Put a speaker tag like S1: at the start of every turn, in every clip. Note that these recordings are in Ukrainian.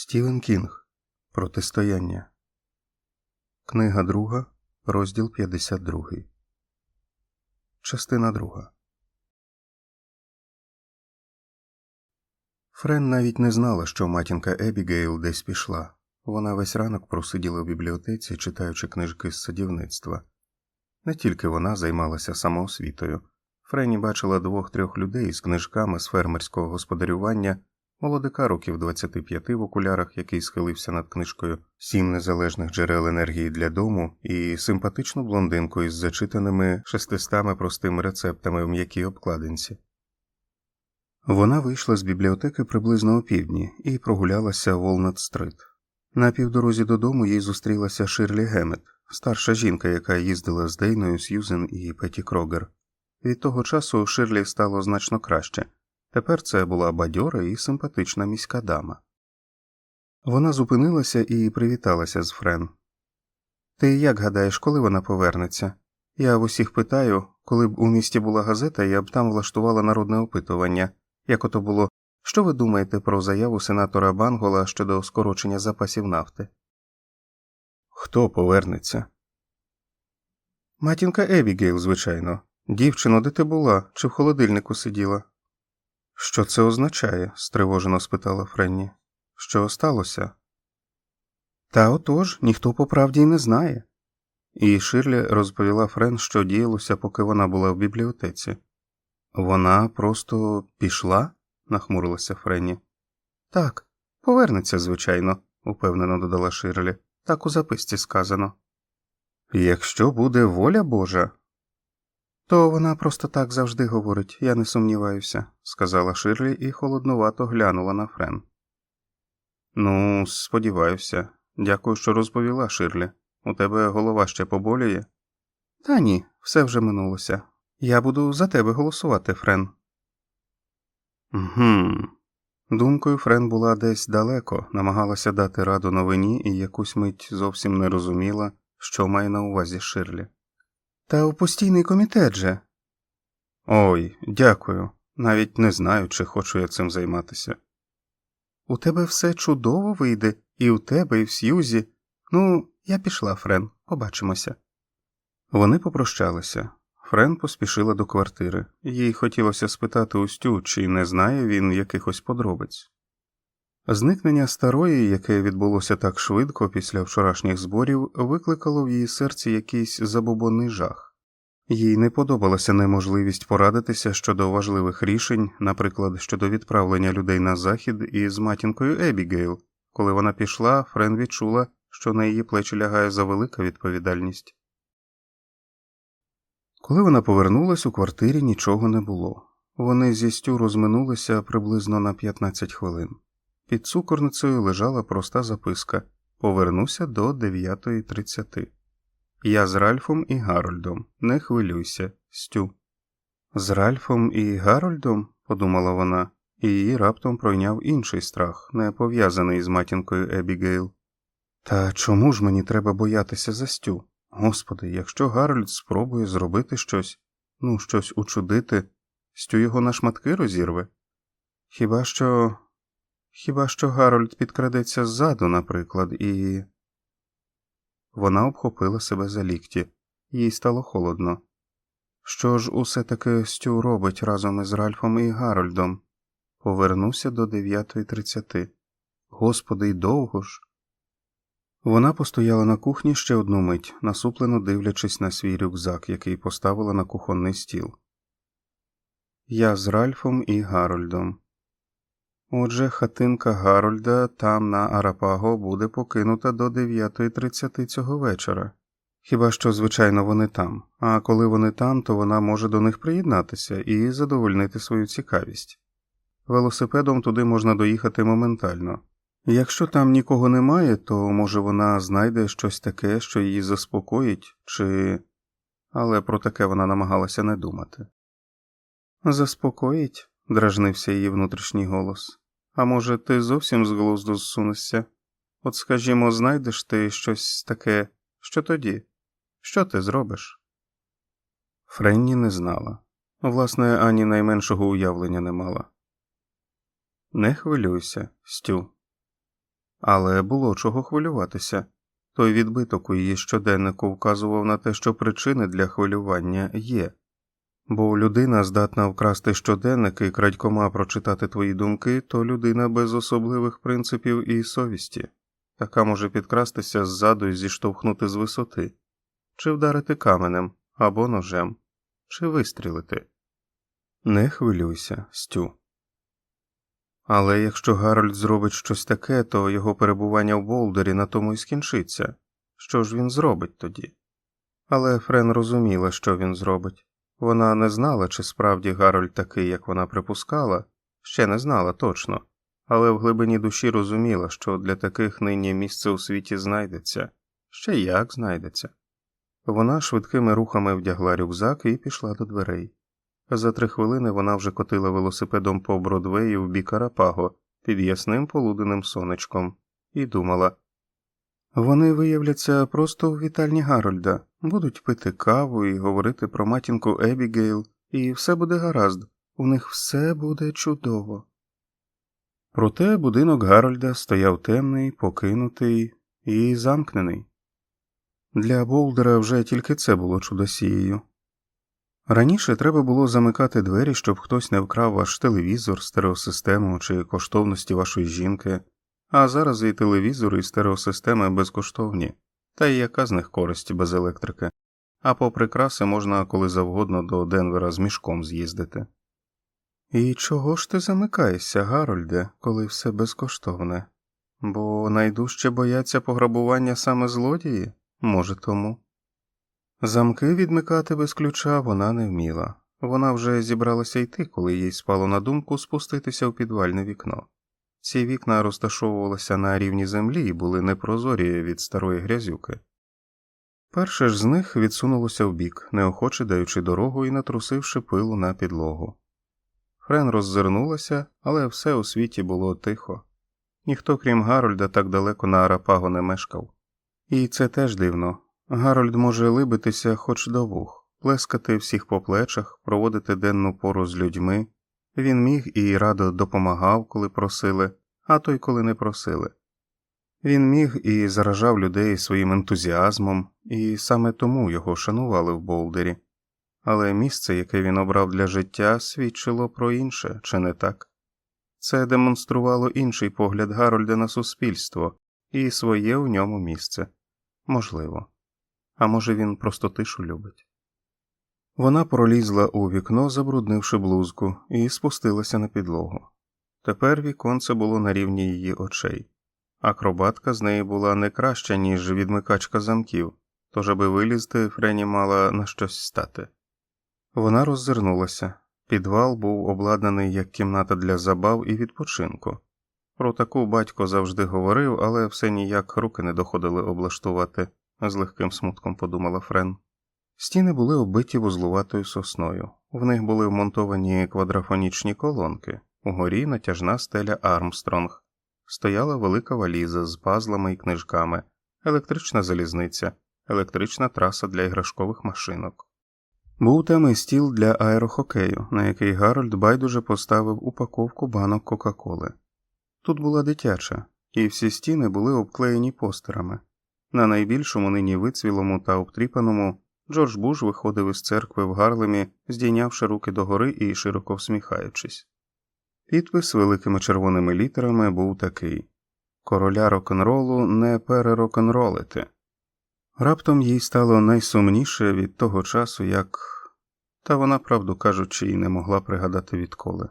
S1: Стівен Кінг Протистояння. Книга друга, розділ 52. Частина друга. Френ навіть не знала, що матінка Ебігейл десь пішла. Вона весь ранок просиділа в бібліотеці, читаючи книжки з садівництва. Не тільки вона займалася самоосвітою. Френі бачила двох-трьох людей з книжками з фермерського господарювання молодика років 25 в окулярах, який схилився над книжкою Сім незалежних джерел енергії для дому, і симпатичну блондинку із зачитаними шестистами простими рецептами в м'якій обкладинці. Вона вийшла з бібліотеки приблизно о півдні і прогулялася Волнат Стрит. На півдорозі додому їй зустрілася Ширлі Гемет, старша жінка, яка їздила з Дейною, Сьюзен і Петі Крогер. Від того часу Ширлі стало значно краще. Тепер це була бадьора і симпатична міська дама. Вона зупинилася і привіталася з Френ. Ти як гадаєш, коли вона повернеться? Я в усіх питаю, коли б у місті була газета, я б там влаштувала народне опитування, як ото було, що ви думаєте про заяву сенатора Бангола щодо скорочення запасів нафти? Хто повернеться? Матінка Ебігейл, звичайно. Дівчино, де ти була, чи в холодильнику сиділа? Що це означає? стривожено спитала Френні. Що сталося? Та отож, ніхто по правді й не знає. І Ширлі розповіла Френ, що діялося, поки вона була в бібліотеці. Вона просто пішла? нахмурилася Френні. Так, повернеться, звичайно, упевнено додала Ширлі. Так у записці сказано. Якщо буде воля Божа, то вона просто так завжди говорить, я не сумніваюся, сказала Ширлі і холоднувато глянула на Френ. Ну, сподіваюся, дякую, що розповіла, Ширлі. У тебе голова ще поболює? Та ні, все вже минулося. Я буду за тебе голосувати, Френ. Гм. Думкою Френ була десь далеко, намагалася дати раду новині і якусь мить зовсім не розуміла, що має на увазі Ширлі. Та у постійний комітет же. Ой, дякую. Навіть не знаю, чи хочу я цим займатися. У тебе все чудово вийде, і у тебе, і в Сьюзі. Ну, я пішла, Френ, побачимося. Вони попрощалися. Френ поспішила до квартири. Їй хотілося спитати Устю, чи не знає він якихось подробиць. Зникнення старої, яке відбулося так швидко після вчорашніх зборів, викликало в її серці якийсь забобонний жах. Їй не подобалася неможливість порадитися щодо важливих рішень, наприклад, щодо відправлення людей на захід із матінкою Ебігейл. Коли вона пішла, Френ відчула, що на її плечі лягає завелика відповідальність. Коли вона повернулась, у квартирі нічого не було. Вони зі стю розминулися приблизно на 15 хвилин. Під цукорницею лежала проста записка Повернуся до 9.30. Я з Ральфом і Гарольдом. Не хвилюйся, Стю. З Ральфом і Гарольдом, подумала вона, і її раптом пройняв інший страх, не пов'язаний з матінкою Ебігейл. Та чому ж мені треба боятися за Стю? Господи, якщо Гарольд спробує зробити щось, ну, щось учудити, Стю його на шматки розірве? Хіба що. Хіба що Гарольд підкрадеться ззаду, наприклад, і. Вона обхопила себе за лікті, їй стало холодно. Що ж усе таки Стю робить разом із Ральфом і Гарольдом? Повернуся до 9.30. Господи, й довго ж. Вона постояла на кухні ще одну мить, насуплено дивлячись на свій рюкзак, який поставила на кухонний стіл. Я з Ральфом і Гарольдом. Отже, хатинка Гарольда там на Арапаго буде покинута до 9.30 цього вечора. Хіба що, звичайно, вони там, а коли вони там, то вона може до них приєднатися і задовольнити свою цікавість. Велосипедом туди можна доїхати моментально. Якщо там нікого немає, то може вона знайде щось таке, що її заспокоїть, чи. але про таке вона намагалася не думати. Заспокоїть, дражнився її внутрішній голос. А може, ти зовсім з глузду зсунешся? От, скажімо, знайдеш ти щось таке, що тоді? Що ти зробиш? Френні не знала. Власне, ані найменшого уявлення не мала. Не хвилюйся, Стю. але було чого хвилюватися. Той відбиток у її щоденнику вказував на те, що причини для хвилювання є, бо людина здатна вкрасти щоденник і крадькома прочитати твої думки, то людина без особливих принципів і совісті, така може підкрастися ззаду і зіштовхнути з висоти, чи вдарити каменем або ножем, чи вистрілити. Не хвилюйся, Стю. Але якщо Гарольд зробить щось таке, то його перебування в Болдері на тому і скінчиться. Що ж він зробить тоді? Але Френ розуміла, що він зробить. Вона не знала, чи справді Гарольд такий, як вона припускала, ще не знала точно, але в глибині душі розуміла, що для таких нині місце у світі знайдеться, ще як знайдеться. Вона швидкими рухами вдягла рюкзак і пішла до дверей. За три хвилини вона вже котила велосипедом по Бродвею в бік Арапаго під ясним полуденним сонечком, і думала вони виявляться просто в вітальні Гарольда, будуть пити каву і говорити про матінку Ебігейл, і все буде гаразд, у них все буде чудово. Проте будинок Гарольда стояв темний, покинутий і замкнений. Для Болдера вже тільки це було чудосією. Раніше треба було замикати двері, щоб хтось не вкрав ваш телевізор, стереосистему чи коштовності вашої жінки, а зараз і телевізор, і стереосистеми безкоштовні, та й яка з них користь без електрики, а по прикраси можна коли завгодно до Денвера з мішком з'їздити. І чого ж ти замикаєшся, Гарольде, коли все безкоштовне? Бо найдужче бояться пограбування саме злодії, може, тому. Замки відмикати без ключа вона не вміла. Вона вже зібралася йти, коли їй спало на думку спуститися в підвальне вікно. Ці вікна розташовувалися на рівні землі і були непрозорі від старої грязюки. Перше ж з них відсунулося вбік, неохоче даючи дорогу і натрусивши пилу на підлогу. Френ роззирнулася, але все у світі було тихо. Ніхто, крім Гарольда, так далеко на Арапаго не мешкав. І це теж дивно, Гарольд може либитися хоч до вух, плескати всіх по плечах, проводити денну пору з людьми. Він міг і радо допомагав, коли просили, а то й коли не просили. Він міг і заражав людей своїм ентузіазмом, і саме тому його шанували в Болдері. Але місце, яке він обрав для життя, свідчило про інше, чи не так? Це демонструвало інший погляд Гарольда на суспільство і своє в ньому місце можливо а може, він просто тишу любить. Вона пролізла у вікно, забруднивши блузку, і спустилася на підлогу. Тепер віконце було на рівні її очей. Акробатка з неї була не краща, ніж відмикачка замків, тож, аби вилізти, Френі мала на щось стати. Вона роззирнулася. Підвал був обладнаний як кімната для забав і відпочинку. Про таку батько завжди говорив, але все ніяк руки не доходили облаштувати з легким смутком подумала Френ. Стіни були оббиті вузлуватою сосною, в них були вмонтовані квадрафонічні колонки, угорі натяжна стеля Армстронг, стояла велика валіза з пазлами і книжками, електрична залізниця, електрична траса для іграшкових машинок. Був темний стіл для аерохокею, на який Гарольд байдуже поставив упаковку банок Кока-Коли. Тут була дитяча, і всі стіни були обклеєні постерами. На найбільшому нині вицвілому та обтріпаному Джордж Буш виходив із церкви в Гарлемі, здійнявши руки догори і широко всміхаючись. Підпис великими червоними літерами був такий Короля рок-н-ролу не перерок-н-ролити». Раптом їй стало найсумніше від того часу, як та вона, правду кажучи, і не могла пригадати відколи.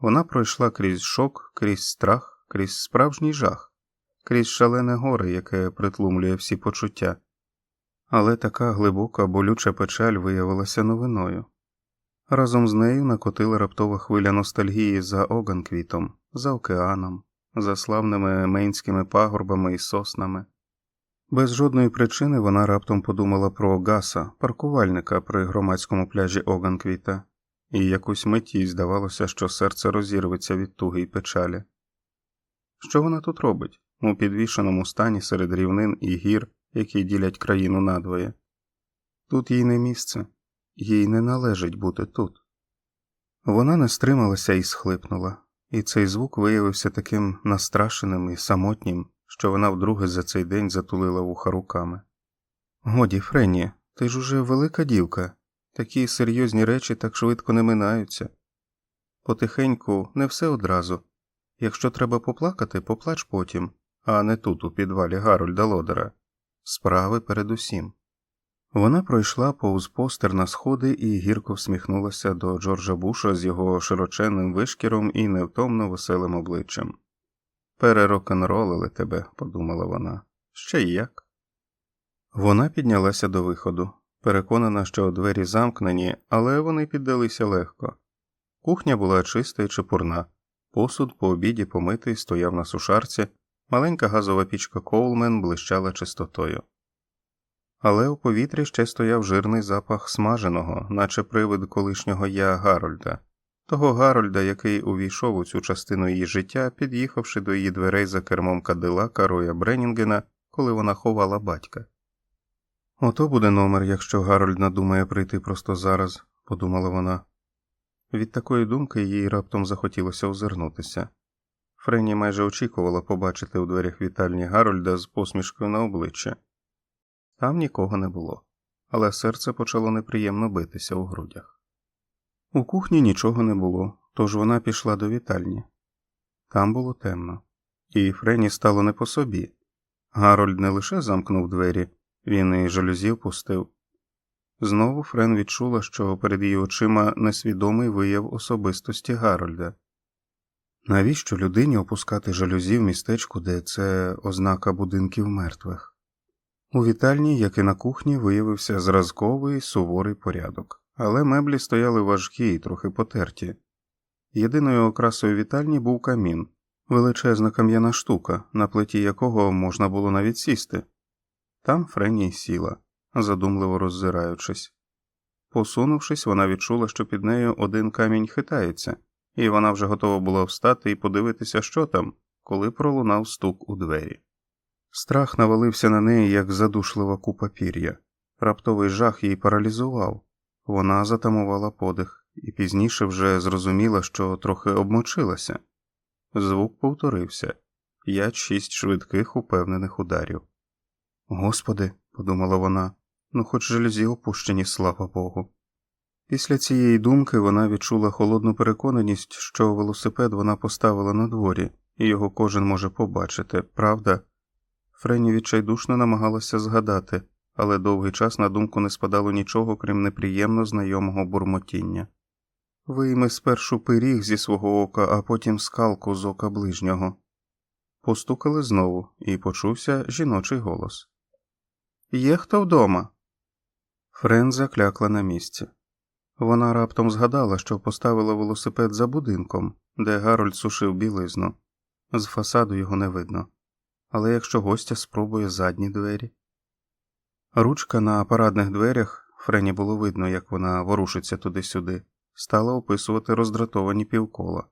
S1: Вона пройшла крізь шок, крізь страх, крізь справжній жах крізь шалене горе, яке притлумлює всі почуття, але така глибока болюча печаль виявилася новиною. Разом з нею накотила раптова хвиля ностальгії за Оганквітом, за океаном, за славними мейнськими пагорбами і соснами. Без жодної причини вона раптом подумала про Гаса, паркувальника при громадському пляжі Оганквіта, і якусь мить здавалося, що серце розірветься від туги й печалі. Що вона тут робить? у підвішеному стані серед рівнин і гір, які ділять країну надвоє. Тут їй не місце, їй не належить бути тут. Вона не стрималася і схлипнула, і цей звук виявився таким настрашеним і самотнім, що вона вдруге за цей день затулила вуха руками. Годі, Френні, ти ж уже велика дівка, такі серйозні речі так швидко не минаються. Потихеньку, не все одразу. Якщо треба поплакати, поплач потім, а не тут, у підвалі Гарольда Лодера. Справи передусім. Вона пройшла повз постер на сходи і гірко всміхнулася до Джорджа Буша з його широченним вишкіром і невтомно веселим обличчям. Перерокенролили тебе, подумала вона. Ще й як. Вона піднялася до виходу, переконана, що двері замкнені, але вони піддалися легко. Кухня була чиста і чепурна, посуд по обіді помитий стояв на сушарці, маленька газова пічка Коулмен блищала чистотою. Але у повітрі ще стояв жирний запах смаженого, наче привид колишнього я Гарольда, того Гарольда, який увійшов у цю частину її життя, під'їхавши до її дверей за кермом кадилака Роя Бренінгена, коли вона ховала батька. Ото буде номер, якщо Гарольд надумає прийти просто зараз, подумала вона. Від такої думки їй раптом захотілося озирнутися. Френі майже очікувала побачити у дверях вітальні Гарольда з посмішкою на обличчя. Там нікого не було, але серце почало неприємно битися у грудях. У кухні нічого не було, тож вона пішла до вітальні. Там було темно, і Френі стало не по собі. Гарольд не лише замкнув двері, він і жалюзів пустив. Знову Френ відчула, що перед її очима несвідомий вияв особистості Гарольда. Навіщо людині опускати жалюзі в містечку, де це ознака будинків мертвих? У вітальні, як і на кухні, виявився зразковий суворий порядок, але меблі стояли важкі і трохи потерті. Єдиною окрасою вітальні був камін, величезна кам'яна штука, на плиті якого можна було навіть сісти. Там Френі сіла, задумливо роззираючись. Посунувшись, вона відчула, що під нею один камінь хитається, і вона вже готова була встати і подивитися, що там, коли пролунав стук у двері. Страх навалився на неї, як задушлива купа пір'я. Раптовий жах її паралізував. Вона затамувала подих і пізніше вже зрозуміла, що трохи обмочилася. Звук повторився п'ять шість швидких упевнених ударів. Господи, подумала вона, ну хоч жалюзі опущені, слава Богу. Після цієї думки вона відчула холодну переконаність, що велосипед вона поставила на дворі, і його кожен може побачити, правда? Френі відчайдушно намагалася згадати, але довгий час на думку не спадало нічого, крім неприємно знайомого бурмотіння. Вийми спершу пиріг зі свого ока, а потім скалку з ока ближнього. Постукали знову, і почувся жіночий голос. Є хто вдома? Френ заклякла на місці. Вона раптом згадала, що поставила велосипед за будинком, де Гарольд сушив білизну. З фасаду його не видно. Але якщо гостя спробує задні двері. Ручка на парадних дверях Френі було видно, як вона ворушиться туди-сюди, стала описувати роздратовані півкола.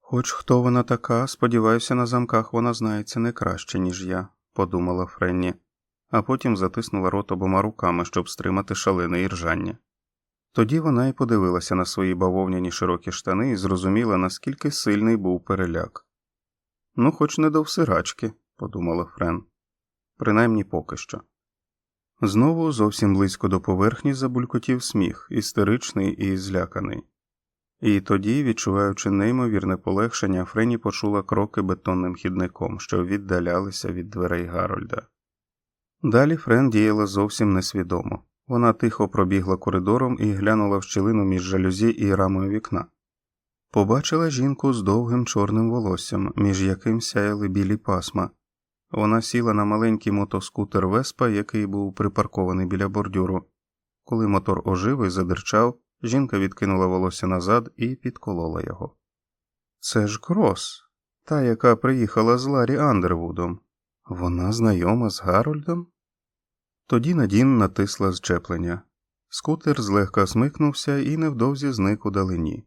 S1: Хоч хто вона така, сподіваюся, на замках вона знається не краще, ніж я, подумала Френні, а потім затиснула рот обома руками, щоб стримати шалене іржання. Тоді вона й подивилася на свої бавовняні широкі штани і зрозуміла, наскільки сильний був переляк. Ну, хоч не до всирачки, подумала Френ, принаймні поки що. Знову зовсім близько до поверхні забулькотів сміх, істеричний і зляканий. І тоді, відчуваючи неймовірне полегшення, Френі почула кроки бетонним хідником, що віддалялися від дверей Гарольда. Далі Френ діяла зовсім несвідомо. Вона тихо пробігла коридором і глянула в щілину між жалюзі і рамою вікна. Побачила жінку з довгим чорним волоссям, між яким сяяли білі пасма. Вона сіла на маленький мотоскутер Веспа, який був припаркований біля бордюру. Коли мотор ожив і задирчав, жінка відкинула волосся назад і підколола його. Це ж Крос, та, яка приїхала з Ларі Андервудом. Вона знайома з Гарольдом? Тоді Надін натисла зчеплення. Скутер злегка смикнувся і невдовзі зник у далині.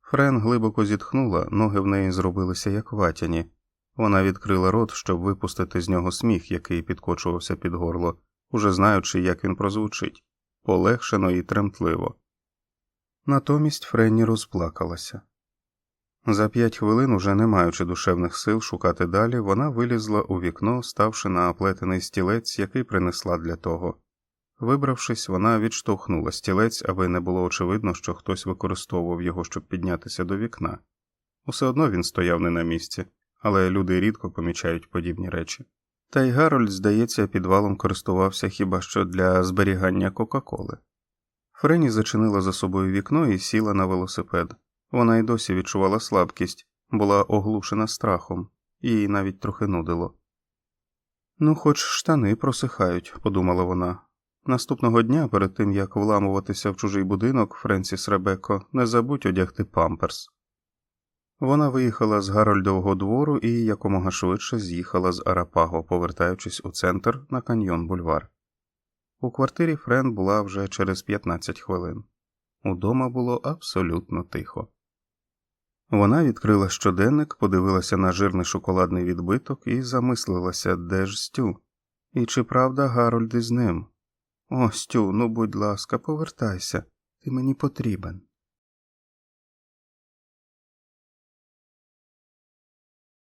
S1: Френ глибоко зітхнула, ноги в неї зробилися як ватяні. Вона відкрила рот, щоб випустити з нього сміх, який підкочувався під горло, уже знаючи, як він прозвучить полегшено і тремтливо. Натомість Френні розплакалася. За п'ять хвилин, уже не маючи душевних сил шукати далі, вона вилізла у вікно, ставши на оплетений стілець, який принесла для того. Вибравшись, вона відштовхнула стілець, аби не було очевидно, що хтось використовував його, щоб піднятися до вікна. Усе одно він стояв не на місці, але люди рідко помічають подібні речі. Та й Гарольд, здається, підвалом користувався хіба що для зберігання Кока-Коли. Френі зачинила за собою вікно і сіла на велосипед. Вона й досі відчувала слабкість, була оглушена страхом, їй навіть трохи нудило. Ну, хоч штани просихають, подумала вона. Наступного дня, перед тим як вламуватися в чужий будинок, Френсіс Ребекко, не забудь одягти памперс. Вона виїхала з Гарольдового двору і якомога швидше з'їхала з Арапаго, повертаючись у центр на каньйон бульвар. У квартирі Френ була вже через 15 хвилин. Удома було абсолютно тихо. Вона відкрила щоденник, подивилася на жирний шоколадний відбиток і замислилася, де ж Стю, і чи правда Гарольд із ним. О, Стю, ну будь ласка, повертайся, ти мені потрібен.